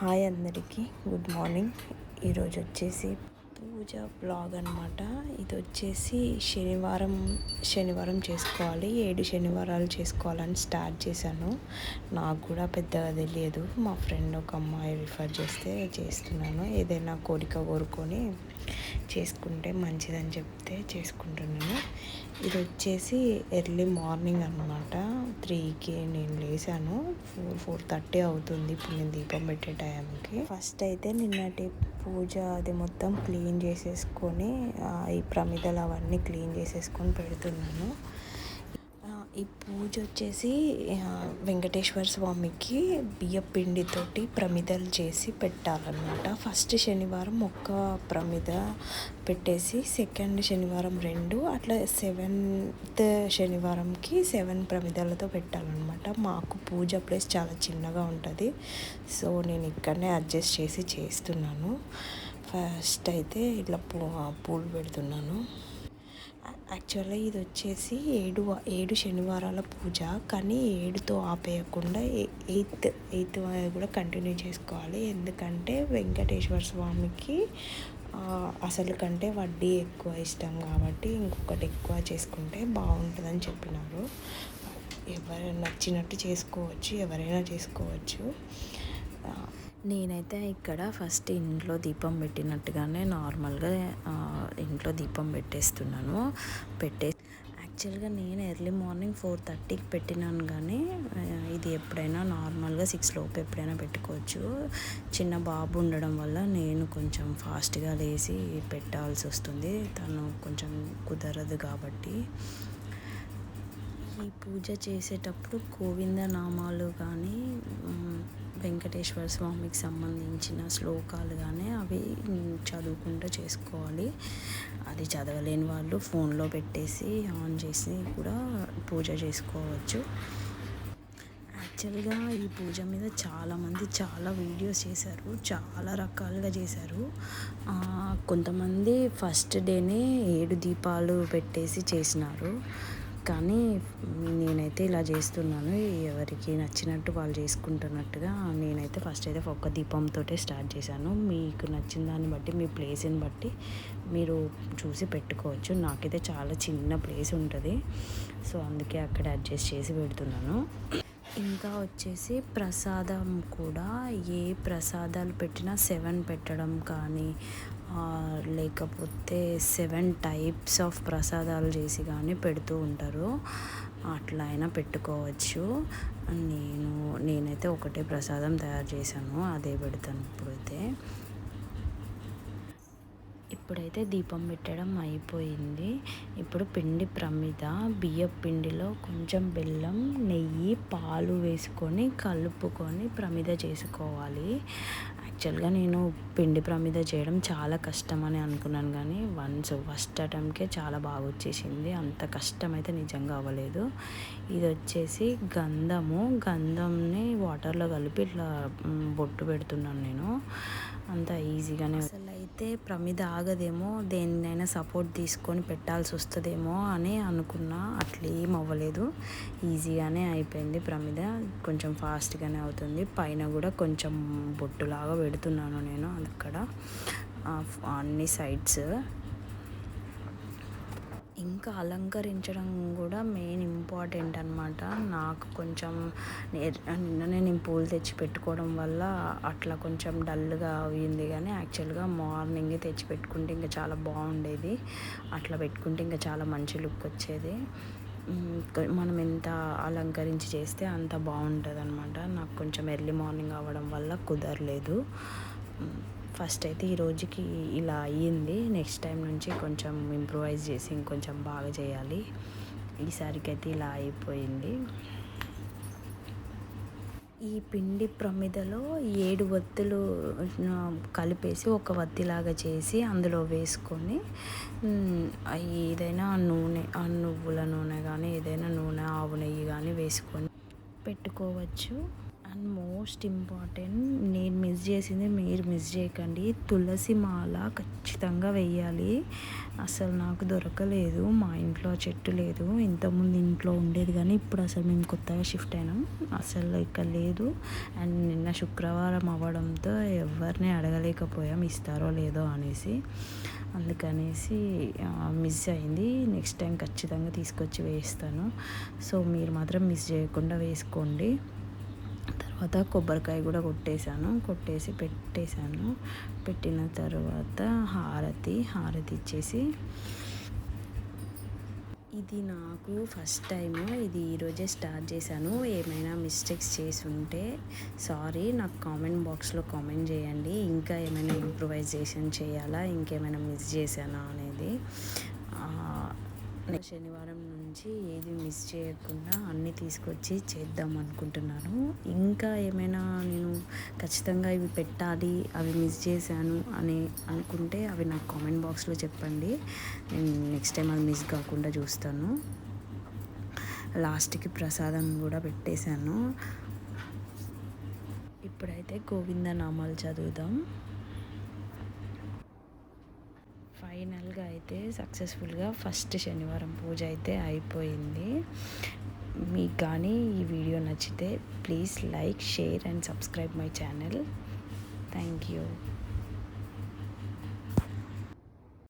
Hi అందరికీ good morning. ఈరోజు వచ్చేసి పూజ బ్లాగ్ అనమాట ఇది వచ్చేసి శనివారం శనివారం చేసుకోవాలి. ఏడు శనివారాలు చేసుకోవాలని స్టార్ట్ చేశాను. నాకు కూడా పెద్దగా తెలియదు. మా ఫ్రెండ్ ఒక అమ్మాయి రిఫర్ చేస్తే చేస్తున్నాను. ఏదైనా కోరిక కోరుకొని చేసుకుంటే మంచిదని చెప్తే చేసుకుంటున్నాను. ఇది వచ్చేసి ఎర్లీ మార్నింగ్ అనమాట త్రీకి నేను లేసాను ఫోర్ ఫోర్ థర్టీ అవుతుంది ఇప్పుడు నేను దీపం పెట్టే టైంకి. ఫస్ట్ అయితే నిన్నటి పూజ అది మొత్తం క్లీన్ చేసేసుకొని ఈ ప్రమిదలు అవన్నీ క్లీన్ చేసేసుకొని పెడుతున్నాను. ఈ పూజ వచ్చేసి వెంకటేశ్వర స్వామికి బియ్య పిండితోటి ప్రమిదలు చేసి పెట్టాలన్నమాట. ఫస్ట్ శనివారం ఒక్క ప్రమిద పెట్టేసి సెకండ్ శనివారం రెండు అట్లా సెవెంత్ శనివారంకి సెవెన్ ప్రమిదలతో పెట్టాలన్నమాట. మాకు పూజ ప్లేస్ చాలా చిన్నగా ఉంటుంది. సో నేను ఇక్కడనే అడ్జస్ట్ చేసి చేస్తున్నాను. ఫస్ట్ అయితే ఇట్లా పూ పూలు పెడుతున్నాను. యాక్చువల్గా ఇది వచ్చేసి ఏడు ఏడు శనివారాల పూజ కానీ ఏడుతో ఆపేయకుండా ఎయిత్ ఎయిత్ కూడా కంటిన్యూ చేసుకోవాలి. ఎందుకంటే వెంకటేశ్వర స్వామికి అసలు కంటే వడ్డీ ఎక్కువ ఇష్టం కాబట్టి ఇంకొకటి ఎక్కువ చేసుకుంటే బాగుంటుందని చెప్పినారు. ఎవరు నచ్చినట్టు చేసుకోవచ్చు ఎవరైనా చేసుకోవచ్చు. నేనైతే ఇక్కడ ఫస్ట్ ఇంట్లో దీపం పెట్టినట్టుగానే నార్మల్గా ఇంట్లో దీపం పెట్టేస్తున్నాను. పెట్టే యాక్చువల్గా నేను ఎర్లీ మార్నింగ్ ఫోర్ థర్టీకి పెట్టినాను కానీ ఇది ఎప్పుడైనా నార్మల్గా సిక్స్ లోపు ఎప్పుడైనా పెట్టుకోవచ్చు. చిన్న బాబు ఉండడం వల్ల నేను కొంచెం ఫాస్ట్గా లేచి పెట్టాల్సి వస్తుంది. తను కొంచెం కుదరదు కాబట్టి. ఈ పూజ చేసేటప్పుడు గోవిందనామాలు కానీ వెంకటేశ్వర స్వామికి సంబంధించిన శ్లోకాలు కానీ అవి చదువుకుంటూ చేసుకోవాలి. అది చదవలేని వాళ్ళు ఫోన్లో పెట్టేసి ఆన్ చేసి కూడా పూజ చేసుకోవచ్చు. యాక్చువల్గా ఈ పూజ మీద చాలామంది చాలా వీడియోస్ చేశారు. చాలా రకాలుగా చేశారు. కొంతమంది ఫస్ట్ డేనే ఏడు దీపాలు పెట్టేసి చేసినారు. కానీ నేనైతే ఇలా చేస్తున్నాను. ఎవరికి నచ్చినట్టు వాళ్ళు చేసుకుంటున్నట్టుగా నేనైతే ఫస్ట్ అయితే ఒక్క దీపంతో స్టార్ట్ చేశాను. మీకు నచ్చిన దాన్ని బట్టి మీ ప్లేస్ని బట్టి మీరు చూసి పెట్టుకోవచ్చు. నాకైతే చాలా చిన్న ప్లేస్ ఉంటుంది. సో అందుకే అక్కడ అడ్జస్ట్ చేసి పెడుతున్నాను. ఇంకా వచ్చేసి ప్రసాదం కూడా ఏ ప్రసాదాలు పెట్టినా సెవెన్ పెట్టడం కానీ లేకపోతే సెవెన్ టైప్స్ ఆఫ్ ప్రసాదాలు చేసి కానీ పెడుతూ ఉంటారు. అట్లా అయినా పెట్టుకోవచ్చు. నేను నేనైతే ఒకటే ప్రసాదం తయారు చేశాను. అదే పెడతాను ఇప్పుడైతే. ఇప్పుడైతే దీపం పెట్టడం అయిపోయింది. ఇప్పుడు పిండి ప్రమిద బియ్య పిండిలో కొంచెం బెల్లం నెయ్యి పాలు వేసుకొని కలుపుకొని ప్రమిద చేసుకోవాలి. యాక్చువల్గా నేను పిండి ప్రమిద చేయడం చాలా కష్టం అని అనుకున్నాను కానీ వన్స్ ఫస్ట్ అటెంప్ట్కే చాలా బాగా వచ్చేసింది అంత కష్టం అయితే నిజంగా అవ్వలేదు. ఇది వచ్చేసి గంధము గంధంని వాటర్లో కలిపి ఇట్లా బొట్టు పెడుతున్నాను నేను. అంత ఈజీగానే అసలు అయితే ప్రమిద ఆగదేమో దేనినైనా సపోర్ట్ తీసుకొని పెట్టాల్సి వస్తుందేమో అని అనుకున్నా. అట్లేం అవ్వలేదు. ఈజీగానే అయిపోయింది ప్రమిద. కొంచెం ఫాస్ట్గానే అవుతుంది. పైన కూడా కొంచెం బొట్టులాగా పెడుతున్నాను నేను అక్కడ. అన్ని సైడ్స్. ఇంకా అలంకరించడం కూడా మెయిన్ ఇంపార్టెంట్ అనమాట నాకు కొంచెం నిన్ననే నేను పూలు తెచ్చి పెట్టుకోవడం వల్ల అట్లా కొంచెం డల్గా అయింది కానీ యాక్చువల్గా మార్నింగ్ తెచ్చి పెట్టుకుంటే ఇంకా చాలా బాగుండేది. అట్లా పెట్టుకుంటే ఇంకా చాలా మంచి లుక్ వచ్చేది. మనం ఎంత అలంకరించి చేస్తే అంత బాగుంటుంది అనమాట నాకు కొంచెం ఎర్లీ మార్నింగ్ అవ్వడం వల్ల కుదరలేదు. ఫస్ట్ అయితే ఈ రోజుకి ఇలా అయ్యింది. నెక్స్ట్ టైం నుంచి కొంచెం ఇంప్రూవైజ్ చేసి ఇంకొంచెం బాగా చేయాలి. ఈసారికి అయితే ఇలా అయిపోయింది. ఈ పిండి ప్రమిదలో ఏడు వత్తులు కలిపేసి ఒక వత్తిలాగా చేసి అందులో వేసుకొని ఏదైనా నూనె ఆ నువ్వుల నూనె కానీ ఏదైనా నూనె ఆవు నెయ్యి కానీ వేసుకొని పెట్టుకోవచ్చు. అండ్ మోస్ట్ ఇంపార్టెంట్ నేను మిస్ చేసింది మీరు మిస్ చేయకండి. తులసి మాల ఖచ్చితంగా వెయ్యాలి. అసలు నాకు దొరకలేదు మా ఇంట్లో చెట్టు లేదు. ఇంతకుముందు ఇంట్లో ఉండేది కానీ ఇప్పుడు అసలు మేము కొత్తగా షిఫ్ట్ అయినాం. అసలు ఇక్కడ లేదు. అండ్ నిన్న శుక్రవారం అవ్వడంతో ఎవరిని అడగలేకపోయాం ఇస్తారో లేదో అనేసి. అందుకనేసి మిస్ అయింది. నెక్స్ట్ టైం ఖచ్చితంగా తీసుకొచ్చి వేస్తాను. సో మీరు మాత్రం మిస్ చేయకుండా వేసుకోండి. తర్వాత కొబ్బరికాయ కూడా కొట్టేశాను. కొట్టేసి పెట్టేశాను. పెట్టిన తర్వాత హారతి హారతి ఇచ్చేసి ఇది నాకు ఫస్ట్ టైం ఇది ఈరోజే స్టార్ట్ చేశాను. ఏమైనా మిస్టేక్స్ చేసి ఉంటే సారీ నాకు కామెంట్ బాక్స్లో కామెంట్ చేయండి. ఇంకా ఏమైనా ఇంప్రూవైజేషన్ చేయాలా? ఇంకేమైనా మిస్ చేశానా అనేది. శనివారం నుంచి ఏది మిస్ చేయకుండా అన్నీ తీసుకొచ్చి చేద్దాం అనుకుంటున్నాను. ఇంకా ఏమైనా నేను ఖచ్చితంగా ఇవి పెట్టాలి అవి మిస్ చేశాను అని అనుకుంటే అవి నాకు కామెంట్ బాక్స్లో చెప్పండి. నేను నెక్స్ట్ టైం అది మిస్ కాకుండా చూస్తాను. లాస్ట్కి ప్రసాదం కూడా పెట్టేశాను. ఇప్పుడైతే గోవింద నామాలు చదువుదాం. ఫైనల్గా అయితే సక్సెస్ఫుల్గా ఫస్ట్ శనివారం పూజ అయితే అయిపోయింది. మీకు కానీ ఈ వీడియో నచ్చితే please like share and subscribe my channel thank you